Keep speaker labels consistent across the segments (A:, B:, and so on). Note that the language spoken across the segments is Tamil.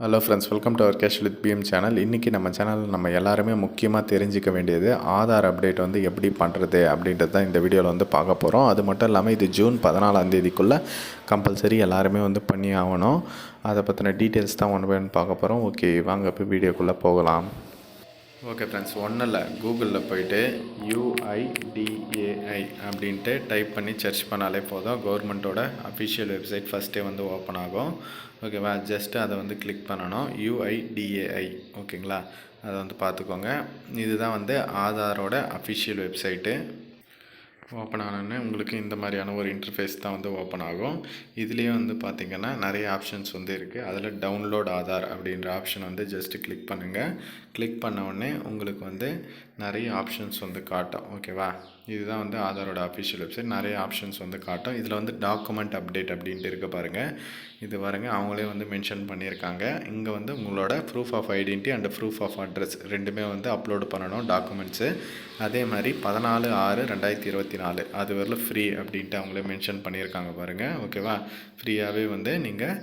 A: Hello friends welcome to our cash with PM channel இன்றைக்கி நம்ம சேனலில் நம்ம எல்லாருமே முக்கியமாக தெரிஞ்சிக்க வேண்டியது ஆதார் அப்டேட் வந்து எப்படி பண்ணுறது அப்படின்றது தான் இந்த வீடியோவில் வந்து பார்க்க போகிறோம் அது மட்டும் இல்லாமல் இது ஜூன் பதினாலாம் தேதிக்குள்ளே கம்பல்சரி எல்லாருமே வந்து பண்ணி ஆகணும் அதை பற்றின டீட்டெயில்ஸ் தான் ஒன்று வேணும்னு பார்க்க போகிறோம் ஓகே வாங்க இப்போ வீடியோக்குள்ளே போகலாம். ஓகே ஃப்ரெண்ட்ஸ் ஒன்றும் இல்லை கூகுளில் போயிட்டு யூஐடிஏஐ அப்படின்ட்டு டைப் பண்ணி சர்ச் பண்ணாலே போதும். கவர்மெண்ட்டோட அஃபிஷியல் வெப்சைட் ஃபஸ்ட்டே வந்து ஓப்பன் ஆகும். ஓகேவா ஜஸ்ட்டு அதை வந்து கிளிக் பண்ணணும். யூஐடிஏஐ ஓகேங்களா அதை வந்து பார்த்துக்கோங்க. இதுதான் வந்து ஆதாரோட அஃபிஷியல் வெப்சைட்டு ஓப்பன் ஆனோடனே உங்களுக்கு இந்த மாதிரியான ஒரு இன்டர்ஃபேஸ் தான் வந்து ஓப்பன் ஆகும். இதுலேயே வந்து பார்த்திங்கன்னா நிறைய ஆப்ஷன்ஸ் வந்து இருக்குது அதில் டவுன்லோட் ஆதார் அப்படின்ற ஆப்ஷன் வந்து ஜஸ்ட்டு கிளிக் பண்ணுங்கள் கிளிக் பண்ண உடனே உங்களுக்கு வந்து நிறைய ஆப்ஷன்ஸ் வந்து காட்டும். ஓகேவா இதுதான் வந்து ஆதாரோட அஃபிஷியல் வெப்சைட் நிறைய ஆப்ஷன்ஸ் வந்து காட்டும். இதில் வந்து டாக்குமெண்ட் அப்டேட் அப்படின்ட்டு இருக்க பாருங்கள் இது பாருங்க அவங்களே வந்து மென்ஷன் பண்ணியிருக்காங்க. இங்கே வந்து உங்களோட proof of identity and proof of address ரெண்டுமே வந்து அப்லோடு பண்ணணும் டாக்குமெண்ட்ஸு அதே மாதிரி பதினாலு ஆறு ரெண்டாயிரத்தி இருபத்தி நாலு. அது வரல ஃப்ரீ அப்படின்ட்டு அவங்களே மென்ஷன் பண்ணியிருக்காங்க பாருங்கள் ஓகேவா ஃப்ரீயாகவே வந்து நீங்கள்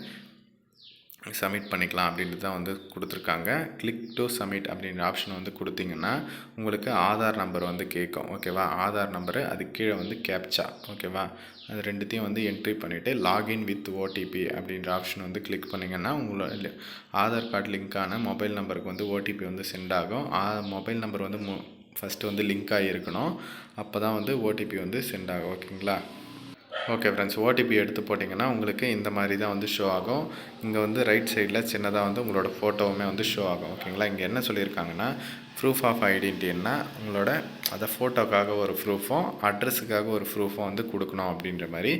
A: சப்மிட் பண்ணிக்கலாம் அப்படின்ட்டு தான் வந்து கொடுத்துருக்காங்க. கிளிக் டு சப்மிட் அப்படின்ற ஆப்ஷன் வந்து கொடுத்தீங்கன்னா உங்களுக்கு ஆதார் நம்பர் வந்து கேட்கும். ஓகேவா ஆதார் நம்பரு அது கீழே வந்து கேப்சா ஓகேவா அது ரெண்டுத்தையும் வந்து என்ட்ரி பண்ணிவிட்டு லாகின் வித் ஓடிபி அப்படின்ற ஆப்ஷன் வந்து கிளிக் பண்ணிங்கன்னா உங்களோட ஆதார் கார்டு லிங்க்கான மொபைல் நம்பருக்கு வந்து ஓடிபி வந்து சென்ட் ஆகும். மொபைல் நம்பர் வந்து மு ஃபஸ்ட்டு வந்து லிங்க் ஆகியிருக்கணும். அப்போ தான் வந்து ஓடிபி வந்து சென்ட் ஆகும். ஓகேங்களா ஓகே ஃப்ரெண்ட்ஸ் ஓடிபி எடுத்து போட்டிங்கன்னா உங்களுக்கு இந்த மாதிரி தான் வந்து ஷோ ஆகும். இங்கே வந்து ரைட் சைடில் சின்னதாக வந்து உங்களோட ஃபோட்டோவுமே வந்து ஷோ ஆகும். ஓகேங்களா இங்கே என்ன சொல்லியிருக்காங்கன்னா ப்ரூஃப் ஆஃப் ஐடென்டிட்டின்னா உங்களோட அதை ஃபோட்டோக்காக ஒரு ப்ரூஃபும் அட்ரஸுக்காக ஒரு ப்ரூஃபும் வந்து கொடுக்கணும் அப்படின்ற மாதிரி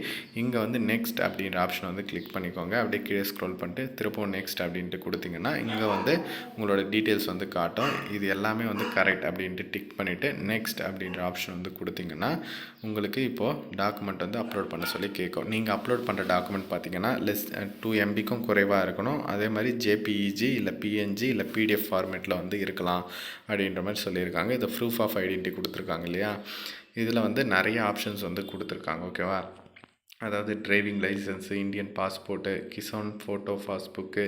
A: இங்கே வந்து நெக்ஸ்ட் அப்படின்ற ஆப்ஷன் வந்து கிளிக் பண்ணிக்கோங்க. அப்படியே கீழே ஸ்க்ரோல் பண்ணிட்டு திருப்பவும் நெக்ஸ்ட் அப்படின்ட்டு கொடுத்தீங்கன்னா இங்கே வந்து உங்களோட டீட்டெயில்ஸ் வந்து காட்டும். இது எல்லாமே வந்து கரெக்ட் அப்படின்ட்டு டிக் பண்ணிவிட்டு நெக்ஸ்ட் அப்படின்ற ஆப்ஷன் வந்து கொடுத்தீங்கன்னா உங்களுக்கு இப்போது டாக்குமெண்ட் வந்து அப்லோட் பண்ண சொல்லி கேட்கும். நீங்கள் அப்லோட் பண்ணுற டாக்குமெண்ட் பார்த்தீங்கன்னா லெஸ் டூ எம்பிக்கும் குறைவாக இருக்கணும். அதே மாதிரி ஜேபிஇஜி இல்லை பிஎன்ஜி இல்லை பிடிஎஃப் ஃபார்மேட்டில் வந்து இருக்கலாம். அப்படின்ற மாதிரி சொல்லியிருக்காங்க. இதை ப்ரூஃப் ஆஃப் ஐடென்டி கொடுத்துருக்காங்க இல்லையா? இதில் வந்து நிறைய ஆப்ஷன்ஸ் வந்து கொடுத்துருக்காங்க ஓகேவா அதாவது driving licence Indian passport Kisan photo passbook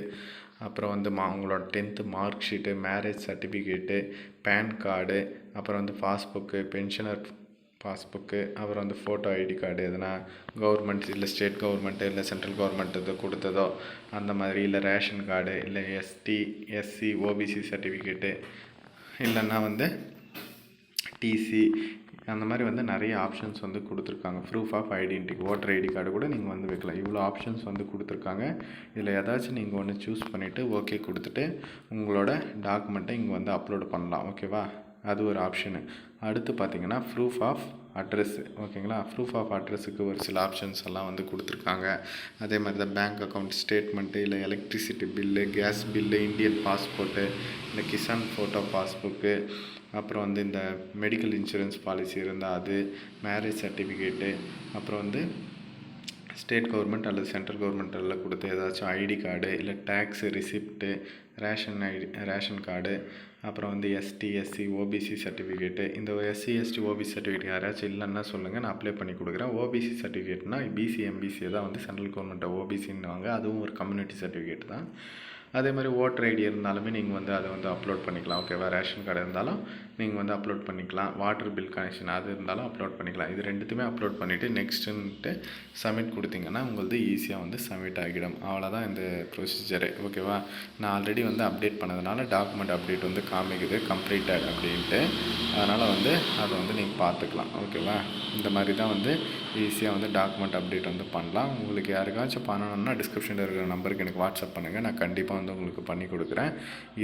A: அப்புறம் வந்து மா உங்களோட tenth mark sheet marriage certificate PAN card அப்புறம் வந்து பாஸ்புக்கு பென்ஷனர் பாஸ்புக்கு அப்புறம் வந்து ஃபோட்டோ ஐடி கார்டு எதுனா கவர்மெண்ட் இல்லை ஸ்டேட் கவர்மெண்ட்டு இல்லை சென்ட்ரல் கவர்மெண்ட் இது கொடுத்ததோ அந்த மாதிரி இல்லை ரேஷன் கார்டு இல்லை எஸ்டி எஸ்சி ஓபிசி சர்டிஃபிகேட்டு இல்லைன்னா வந்து டிசி அந்த மாதிரி வந்து நிறைய ஆப்ஷன்ஸ் வந்து கொடுத்துருக்காங்க. Proof of identity voter ID card கூட நீங்கள் வந்து வைக்கலாம். இவ்வளோ ஆப்ஷன்ஸ் வந்து கொடுத்துருக்காங்க. இதில் ஏதாச்சும் நீங்கள் ஒன்று சூஸ் பண்ணிவிட்டு ஓகே கொடுத்துட்டு உங்களோட டாக்குமெண்ட்டை இங்கே வந்து அப்லோடு பண்ணலாம். ஓகேவா அது ஒரு ஆப்ஷனு அடுத்து பார்த்தீங்கன்னா ப்ரூஃப் ஆஃப் அட்ரஸ்ஸு ஓகேங்களா ப்ரூஃப் ஆஃப் அட்ரஸுக்கு ஒரு சில ஆப்ஷன்ஸ் எல்லாம் வந்து கொடுத்துருக்காங்க. அதே மாதிரி தான் பேங்க் அக்கௌண்ட் ஸ்டேட்மெண்ட்டு இல்லை electricity bill gas bill Indian passport இல்லை கிசான் ஃபோட்டோ பாஸ்புக்கு அப்புறம் வந்து இந்த மெடிக்கல் இன்சூரன்ஸ் பாலிசி இருந்தால் அது மேரேஜ் சர்டிஃபிகேட்டு அப்புறம் வந்து ஸ்டேட் கவர்மெண்ட் அல்லது சென்ட்ரல் கவர்மெண்ட்டில் கொடுத்த ஏதாச்சும் ஐடி கார்டு இல்லை tax receipt ration ID ration card அப்புறம் வந்து எஸ்டி எஸ்சி ஓபிசி சர்டிஃபிகேட்டு. இந்த எஸ்சி எஸ்டி ஓபிசி சர்டிஃபிகேட் யாராச்சும் இல்லைன்னா சொல்லுங்கள் நான் அப்ளை பண்ணி கொடுக்குறேன். ஓபிசி சர்டிஃபிகேட்னா பிசி எம்பிசி தான் வந்து சென்ட்ரல் கவர்மெண்ட்டை ஓபிசின்னுவாங்க. அதுவும் ஒரு கம்யூனிட்டி சர்டிஃபிகேட் தான். அதே மாதிரி ஓட்டர் ஐடி இருந்தாலுமே நீங்கள் வந்து அதை வந்து அப்லோட் பண்ணிக்கலாம். ஓகேவா ரேஷன் கார்டு இருந்தாலும் நீங்கள் வந்து அப்லோட் பண்ணிக்கலாம். வாட்டர் பில் கனெக்ஷன் அது இருந்தாலும் அப்லோட் பண்ணிக்கலாம். இது ரெண்டுத்துமே அப்லோட் பண்ணிவிட்டு நெக்ஸ்ட்டுன்ட்டு சப்மிட் கொடுத்தீங்கன்னா உங்களது ஈஸியாக வந்து சப்மிட் ஆகிடும். அவ்வளோதான் இந்த ப்ரொசீஜரு ஓகேவா நான் ஆல்ரெடி வந்து அப்டேட் பண்ணதுனால டாக்குமெண்ட் அப்டேட் வந்து காமிக்குது. கம்ப்ளீட்டட் அப்படின்ட்டு. அதனால் வந்து அதை வந்து நீங்கள் பார்த்துக்கலாம். ஓகேவா இந்த மாதிரி தான் வந்து ஈஸியாக வந்து டாக்குமெண்ட் அப்டேட் வந்து பண்ணலாம். உங்களுக்கு யாருக்காச்சும் பண்ணணும்னா டிஸ்கிரிப்ஷனில் இருக்கிற நம்பருக்கு எனக்கு வாட்ஸ்அப் பண்ணுங்கள் நான் கண்டிப்பாக வந்து உங்களுக்கு பண்ணி கொடுக்குறேன்.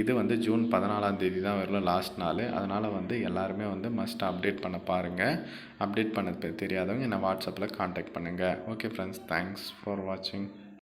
A: இது வந்து ஜூன் பதினாலாம் தேதி தான் வரலாம் லாஸ்ட் நாள். அதனால் வந்து எல்லாருமே வந்து மஸ்ட் அப்டேட் பண்ண பாருங்கள் அப்டேட் பண்ண தெரியாதவங்க என்னை வாட்ஸ்அப்பில் காண்டாக்ட் பண்ணுங்கள் ஓகே ஃப்ரெண்ட்ஸ் தேங்க்ஸ் ஃபார் வாட்சிங்